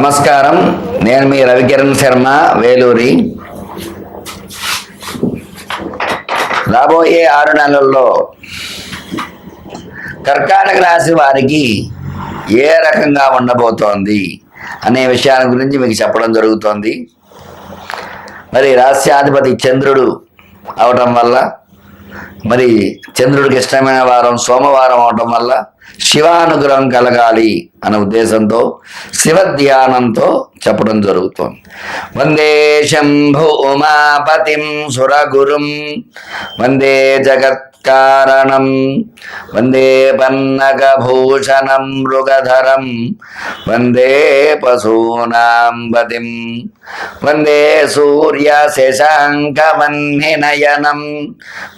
నమస్కారం. నేను మీ రవికిరణ్ శర్మ వేలూరి. రాబోయే ఆరు నెలల్లో కర్కాటక రాశి వారికి ఏ రకంగా ఉండబోతోంది అనే విషయాల గురించి మీకు చెప్పడం జరుగుతోంది. మరి రాస్యాధిపతి చంద్రుడు అవటం వల్ల మరి చంద్రుడికి ఇష్టమైన వారం సోమవారం అవటం వల్ల శివానుగ్రహం కలగాలి అనే ఉద్దేశంతో శివ ధ్యానంతో చెప్పడం జరుగుతోంది. వందే శంభు ఉమాపతిం సురగురుం వందే జగత్ వందే పన్నగభూషణం మృగధరం. వందే పశూనాం పతిం వందే సూర్య శశాంకవన్నినయనం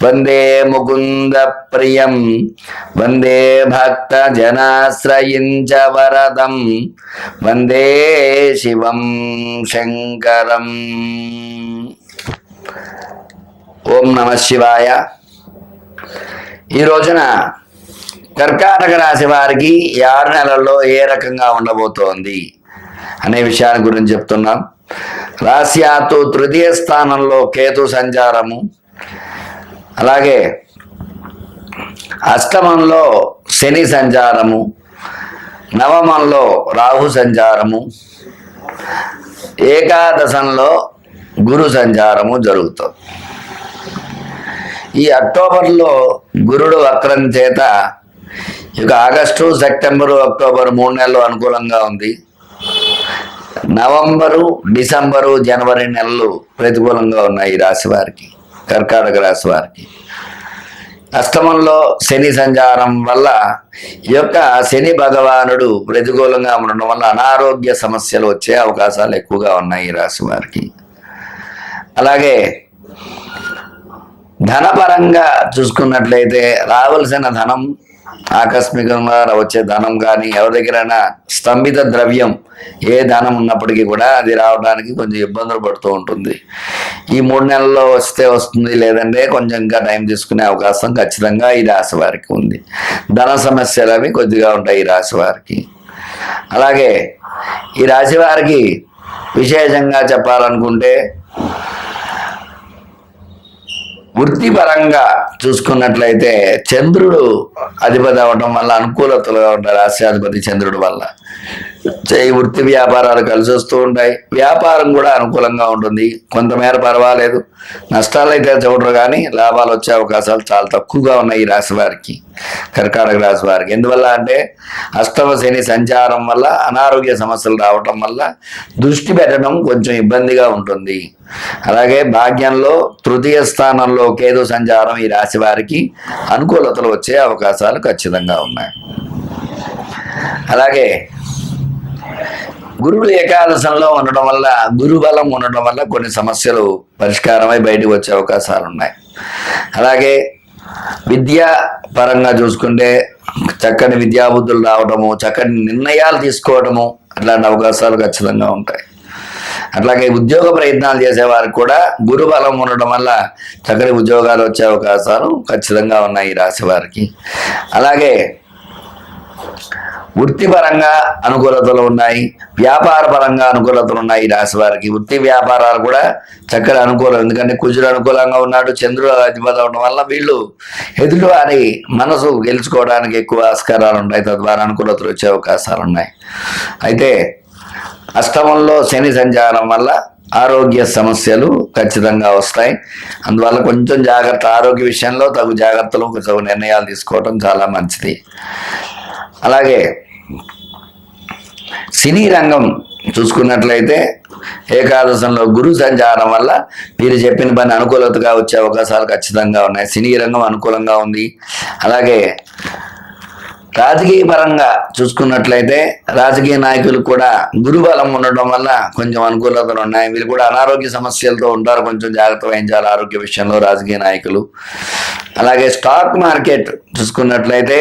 వందే ముకుంద ప్రియం వందే భక్త జనాశ్రయించ వరదం. వందే శివం శంకరం. ఓం నమ శివాయ. ఈ రోజున కర్కాటక రాశి వారికి ఆరు నెలల్లో ఏ రకంగా ఉండబోతోంది అనే విషయాన్ని గురించి చెప్తున్నాం. రాశ్యాతు తృతీయ స్థానంలో కేతు సంచారము. అలాగే అష్టమంలో శని సంచారము. నవమంలో రాహు సంచారము. ఏకాదశంలో గురు సంచారము జరుగుతుంది. ఈ అక్టోబర్లో గురుడు వక్రం చేత ఇక ఆగస్టు సెప్టెంబరు అక్టోబర్ మూడు నెలలు అనుకూలంగా ఉంది. నవంబరు డిసెంబరు జనవరి నెలలు ప్రతికూలంగా ఉన్నాయి ఈ రాశి వారికి కర్కాటక రాశి వారికి. అష్టమంలో శని సంచారం వల్ల ఈ యొక్క శని భగవానుడు ప్రతికూలంగా ఉండడం వల్ల అనారోగ్య సమస్యలు వచ్చే అవకాశాలు ఎక్కువగా ఉన్నాయి ఈ రాశి వారికి. అలాగే ధనపరంగా చూసుకున్నట్లయితే రావలసిన ధనం ఆకస్మికంగా వచ్చే ధనం కానీ ఎవరి దగ్గరైనా స్తంభిత ద్రవ్యం ఏ ధనం ఉన్నప్పటికీ కూడా అది రావడానికి కొంచెం ఇబ్బందులు పడుతూ ఉంటుంది. ఈ మూడు నెలల్లో వస్తే వస్తుంది లేదంటే కొంచెం ఇంకా టైం తీసుకునే అవకాశం ఖచ్చితంగా ఈ రాశి వారికి ఉంది. ధన సమస్యలు అవి కొద్దిగా ఉంటాయి ఈ రాశి వారికి. అలాగే ఈ రాశి వారికి విశేషంగా చెప్పాలనుకుంటే వృత్తిపరంగా చూసుకున్నట్లయితే చంద్రుడు అధిపతి అవడం వల్ల అనుకూలతలుగా ఉంటారు రాష్ట్రాధిపతి చంద్రుడు వల్ల. చే వృత్తి వ్యాపారాలు కలిసి వస్తూ ఉంటాయి. వ్యాపారం కూడా అనుకూలంగా ఉంటుంది. కొంతమేర పర్వాలేదు. నష్టాలు అయితే చూడరు కానీ లాభాలు వచ్చే అవకాశాలు చాలా తక్కువగా ఉన్నాయి ఈ రాశి వారికి కర్కాటక రాశి వారికి. ఎందువల్ల అంటే అష్టమ శని సంచారం వల్ల అనారోగ్య సమస్యలు రావటం వల్ల దృష్టి పెట్టడం కొంచెం ఇబ్బందిగా ఉంటుంది. అలాగే భాగ్యంలో తృతీయ స్థానంలో కేతు సంచారం ఈ రాశి వారికి అనుకూలతలు వచ్చే అవకాశాలు ఖచ్చితంగా ఉన్నాయి. అలాగే గురుడు ఏకాదశంలో ఉండడం వల్ల గురుబలం ఉండడం వల్ల కొన్ని సమస్యలు పరిష్కారమై బయటకు వచ్చే అవకాశాలు ఉన్నాయి. అలాగే విద్యా పరంగా చూసుకుంటే చక్కని విద్యాబుద్ధులు రావడము చక్కని నిర్ణయాలు తీసుకోవడము అట్లాంటి అవకాశాలు ఖచ్చితంగా ఉంటాయి. అట్లాగే ఉద్యోగ ప్రయత్నాలు చేసేవారికి కూడా గురు బలం ఉండడం వల్ల చక్కని ఉద్యోగాలు వచ్చే అవకాశాలు ఖచ్చితంగా ఉన్నాయి ఈ రాశి వారికి. అలాగే వృత్తిపరంగా అనుకూలతలు ఉన్నాయి వ్యాపార పరంగా అనుకూలతలు ఉన్నాయి ఈ రాశి వారికి. వృత్తి వ్యాపారాలు కూడా చక్కటి అనుకూలం. ఎందుకంటే కుజుడు అనుకూలంగా ఉన్నాడు చంద్రుడు అధిపతి అవడం వల్ల వీళ్ళు ఎదుటి వారి మనసు గెలుచుకోవడానికి ఎక్కువ ఆస్కారాలు ఉంటాయి. తద్వారా అనుకూలతలు వచ్చే అవకాశాలు ఉన్నాయి. అయితే అష్టమంలో శని సంచారం వల్ల ఆరోగ్య సమస్యలు ఖచ్చితంగా వస్తాయి. అందువల్ల కొంచెం జాగ్రత్త ఆరోగ్య విషయంలో తగు జాగ్రత్తలు తగు నిర్ణయాలు తీసుకోవడం చాలా మంచిది. అలాగే సినీ రంగం చూసుకున్నట్లయితే ఏకాదశంలో గురు సంచారం వల్ల మీరు చెప్పిన పని అనుకూలతగా వచ్చే అవకాశాలు ఖచ్చితంగా ఉన్నాయి. సినీ రంగం అనుకూలంగా ఉంది. అలాగే రాజకీయ పరంగా చూసుకున్నట్లయితే రాజకీయ నాయకులు కూడా గురుబలం ఉండడం వల్ల కొంచెం అనుకూలతలు ఉన్నాయి. వీళ్ళు కూడా అనారోగ్య సమస్యలతో ఉంటారు. కొంచెం జాగ్రత్త వహించాలి ఆరోగ్య విషయంలో రాజకీయ నాయకులు. అలాగే స్టాక్ మార్కెట్ చూసుకున్నట్లయితే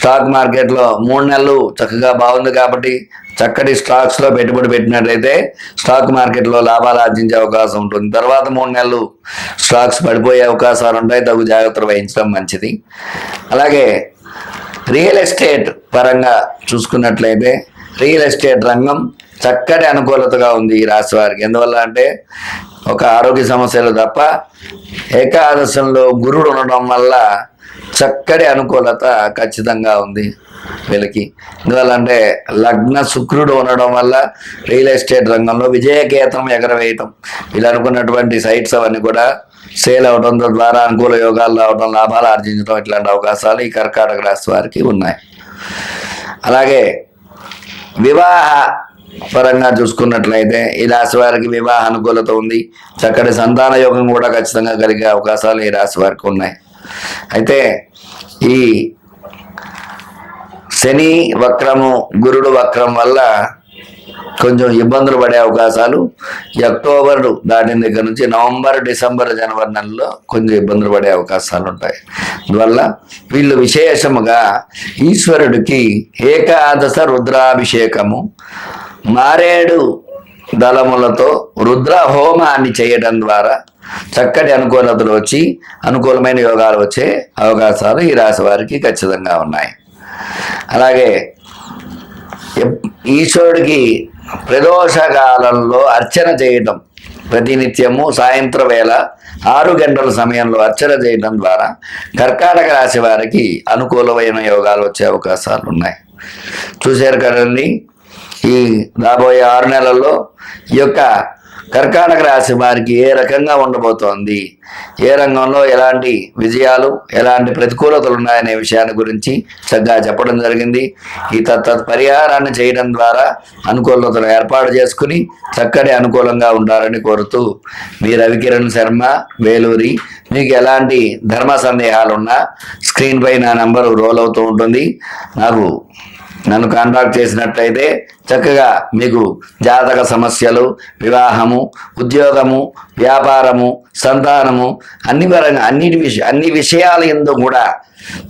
స్టాక్ మార్కెట్లో మూడు నెలలు చక్కగా బాగుంది కాబట్టి చక్కటి స్టాక్స్లో పెట్టుబడి పెట్టినట్లయితే స్టాక్ మార్కెట్లో లాభాలు ఆర్జించే అవకాశం ఉంటుంది. తర్వాత మూడు నెలలు స్టాక్స్ పడిపోయే అవకాశాలు ఉంటాయి. తగు జాగ్రత్తలు వహించడం మంచిది. అలాగే రియల్ ఎస్టేట్ పరంగా చూసుకున్నట్లయితే రియల్ ఎస్టేట్ రంగం చక్కటి అనుకూలతగా ఉంది ఈ రాశి వారికి. ఎందువల్ల అంటే ఒక ఆరోగ్య సమస్యలు తప్ప ఏకాదశంలో గురుడు ఉండడం వల్ల చక్కటి అనుకూలత ఖచ్చితంగా ఉంది వీళ్ళకి. ఎందువల్ల అంటే లగ్న శుక్రుడు ఉండడం వల్ల రియల్ ఎస్టేట్ రంగంలో విజయకేతం ఎగరవేయటం. వీళ్ళు అనుకున్నటువంటి సైట్స్ అవన్నీ కూడా సేల్ అవడం ద్వారా అనుకూల యోగాలు రావడం లాభాలు ఆర్జించడం ఇట్లాంటి అవకాశాలు ఈ కర్కాటక రాశి వారికి ఉన్నాయి. అలాగే వివాహ పరంగా చూసుకున్నట్లయితే ఈ రాశి వారికి వివాహ అనుకూలత ఉంది. చక్కటి సంతాన యోగం కూడా ఖచ్చితంగా కలిగే అవకాశాలు ఈ రాశి వారికి ఉన్నాయి. అయితే ఈ శని వక్రము గురుడు వక్రం వల్ల కొంచెం ఇబ్బందులు పడే అవకాశాలు. ఈ అక్టోబర్ దాటిన దగ్గర నుంచి నవంబర్ డిసెంబర్ జనవరి నెలలో కొంచెం ఇబ్బందులు పడే అవకాశాలు ఉంటాయి. అందువల్ల వీళ్ళు విశేషముగా ఈశ్వరుడికి ఏకాదశ రుద్రాభిషేకము మారేడు దళములతో రుద్ర హోమాన్ని చేయడం ద్వారా చక్కటి అనుకూలతలు వచ్చి అనుకూలమైన యోగాలు వచ్చే అవకాశాలు ఈ రాశి వారికి ఖచ్చితంగా ఉన్నాయి. అలాగే ఈశ్వరుడికి ప్రదోష కాలంలో అర్చన చేయటం ప్రతినిత్యము సాయంత్రం వేళ ఆరు గంటల సమయంలో అర్చన చేయడం ద్వారా కర్కాటక రాశి వారికి అనుకూలమైన యోగాలు వచ్చే అవకాశాలు ఉన్నాయి. చూశారు కదండి ఈ రాబోయే ఆరు నెలల్లో ఈ యొక్క కర్కాటక రాశి వారికి ఏ రకంగా ఉండబోతోంది? ఏ రంగంలో ఎలాంటి విజయాలు ఎలాంటి ప్రతికూలతలు ఉన్నాయనే విషయాన్ని గురించి చక్కగా చెప్పడం జరిగింది. ఈ తత్ పరిహారాన్ని చేయడం ద్వారా అనుకూలతలు ఏర్పాటు చేసుకుని చక్కటి అనుకూలంగా ఉండాలని కోరుతూ మీ రవికిరణ్ శర్మ వేలూరి మీకు ఎలాంటి ధర్మ సందేహాలున్నా స్క్రీన్ పై నా నంబరు రోల్ అవుతూ ఉంటుంది. నాకు నన్ను కాంటాక్ట్ చేసినట్లయితే చక్కగా మీకు జాతక సమస్యలు వివాహము ఉద్యోగము వ్యాపారము సంతానము అన్ని పరంగా అన్నిటి విషయ అన్ని విషయాల ఎందు కూడా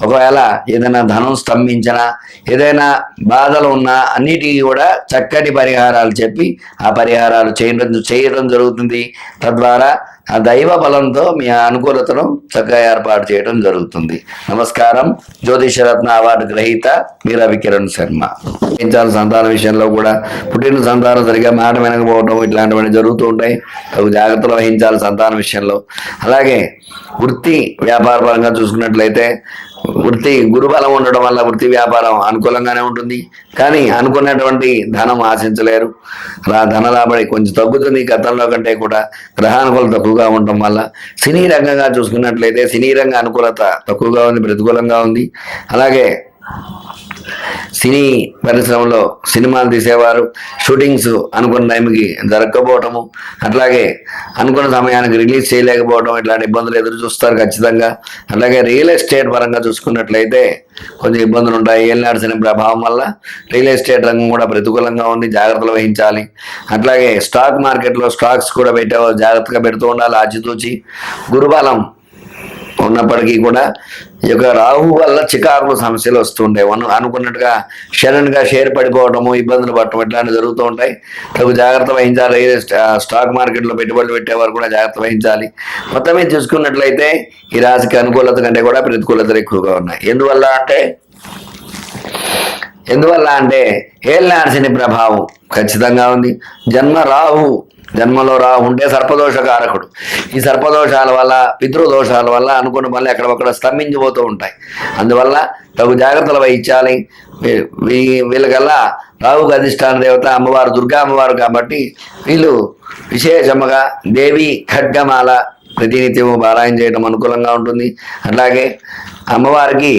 ఒకవేళ ఏదైనా ధనం స్తంభించినా ఏదైనా బాధలు ఉన్నా అన్నిటికీ కూడా చక్కటి పరిహారాలు చెప్పి ఆ పరిహారాలు చేయడం చేయడం జరుగుతుంది. తద్వారా ఆ దైవ బలంతో మీ అనుకూలతను చక్కగా ఏర్పాటు చేయడం జరుగుతుంది. నమస్కారం. జ్యోతిషరత్న అవార్డు గ్రహీత మీ వికిరణ్ శర్మ. పెంచాలి సంతాన విషయంలో కూడా పుట్టిన సంతానం సరిగా మాట వినకపోవడం ఇట్లాంటివన్నీ జరుగుతూ ఉంటాయి. తగు జాగ్రత్తలు వహించాలి సంతాన విషయంలో. అలాగే వృత్తి వ్యాపార పరంగా చూసుకున్నట్లయితే వృత్తి గురుబలం ఉండడం వల్ల వృత్తి వ్యాపారం అనుకూలంగానే ఉంటుంది. కానీ అనుకున్నటువంటి ధనం ఆశించలేరు. రా ధన రాబడి కొంచెం తగ్గుతుంది గతంలో కంటే కూడా. గ్రహానుకూలత తక్కువగా ఉండటం వల్ల సినీ రంగంగా చూసుకున్నట్లయితే సినీ రంగ అనుకూలత తక్కువగా ఉంది ప్రతికూలంగా ఉంది. అలాగే సినీ పరిశ్రమలో సినిమాలు తీసేవారు షూటింగ్స్ అనుకున్న టైంకి జరగకపోవటము అట్లాగే అనుకున్న సమయానికి రిలీజ్ చేయలేకపోవడం ఇట్లాంటి ఇబ్బందులు ఎదురు చూస్తారు ఖచ్చితంగా. అట్లాగే రియల్ ఎస్టేట్ పరంగా చూసుకున్నట్లయితే కొంచెం ఇబ్బందులు ఉంటాయి. ఏలినాడు శని ప్రభావం వల్ల రియల్ ఎస్టేట్ రంగం కూడా ప్రతికూలంగా ఉంది జాగ్రత్తలు వహించాలి. అట్లాగే స్టాక్ మార్కెట్లో స్టాక్స్ కూడా పెట్టే జాగ్రత్తగా పెడుతూ ఉండాలి. ఆచితూచి గురుబలం ఉన్నప్పటికీ కూడా ఈ యొక్క రాహు వల్ల చికారులు సమస్యలు వస్తుంటాయి. అను అనుకున్నట్టుగా షడన్గా షేర్ పడిపోవడము ఇబ్బందులు పడటం ఇట్లాంటివి జరుగుతూ ఉంటాయి. తగు జాగ్రత్త వహించాలి. స్టాక్ మార్కెట్లో పెట్టుబడులు పెట్టేవారు కూడా జాగ్రత్త వహించాలి. మొత్తం మీద చూసుకున్నట్లయితే ఈ రాశికి అనుకూలత కంటే కూడా ప్రతికూలతలు ఎక్కువగా ఉన్నాయి. ఎందువల్ల అంటే ఎందువల్ల అంటే ఏళ్ళ ప్రభావం ఖచ్చితంగా ఉంది. జన్మ రాహు జన్మలో రా ఉండే సర్పదోష కారకుడు ఈ సర్పదోషాల వల్ల పితృదోషాల వల్ల అనుకున్న పనులు ఎక్కడొక్కడ స్తంభించిపోతూ ఉంటాయి. అందువల్ల తగు జాగ్రత్తలు వహించాలి. వీళ్ళకల్లా రావుకు అధిష్టాన దేవత అమ్మవారు దుర్గా అమ్మవారు కాబట్టి వీళ్ళు విశేషముగా దేవి ఖడ్గమాల ప్రతినిత్యము పారాయణ చేయడం అనుకూలంగా ఉంటుంది. అట్లాగే అమ్మవారికి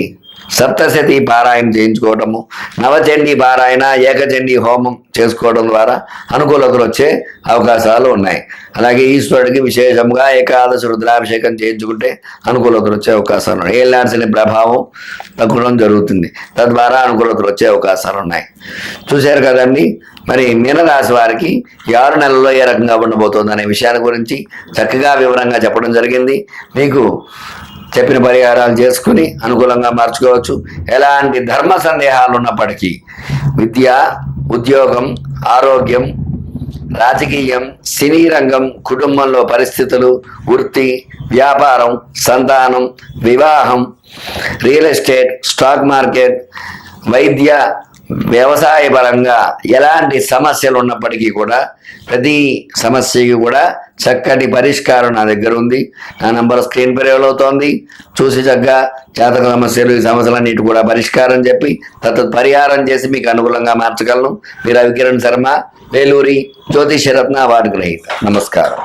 సప్తశతి పారాయణ చేయించుకోవటము నవచండీ పారాయణ ఏకచండీ హోమం చేసుకోవడం ద్వారా అనుకూలతలు వచ్చే అవకాశాలు ఉన్నాయి. అలాగే ఈశ్వరుడికి విశేషంగా ఏకాదశి రుద్రాభిషేకం చేయించుకుంటే అనుకూలతలు వచ్చే అవకాశాలు ఉన్నాయి. ఏళ్ళాల్సిన ప్రభావం తగ్గడం జరుగుతుంది. తద్వారా అనుకూలతలు వచ్చే అవకాశాలు ఉన్నాయి. చూశారు కదండి? మరి మీనరాశి వారికి ఆరు నెలల్లో ఏ రకంగా ఉండబోతోంది అనే విషయాన్ని గురించి చక్కగా వివరంగా చెప్పడం జరిగింది. మీకు చెప్పిన పరిహారాలు చేసుకుని అనుకూలంగా మార్చుకోవచ్చు. ఎలాంటి ధర్మ సందేహాలు ఉన్నప్పటికీ విద్య ఉద్యోగం ఆరోగ్యం రాజకీయం సినీ రంగం కుటుంబంలో పరిస్థితులు వృత్తి వ్యాపారం సంతానం వివాహం రియల్ ఎస్టేట్ స్టాక్ మార్కెట్ వైద్య వ్యవసాయపరంగా ఎలాంటి సమస్యలు ఉన్నప్పటికీ కూడా ప్రతి సమస్యకి కూడా చక్కటి పరిష్కారం నా దగ్గర ఉంది. నా నంబర్ స్క్రీన్ పై అవుతోంది చూసి చక్కగా జాతక సమస్యలు ఈ సమస్యలన్నిటి కూడా పరిష్కారం చెప్పి తత్ పరిహారం చేసి మీకు అనుకూలంగా మార్చగలను. మీరు రవికిరణ్ శర్మ వేలూరి జ్యోతిషరత్న అవార్డు గ్రహీత నమస్కారం.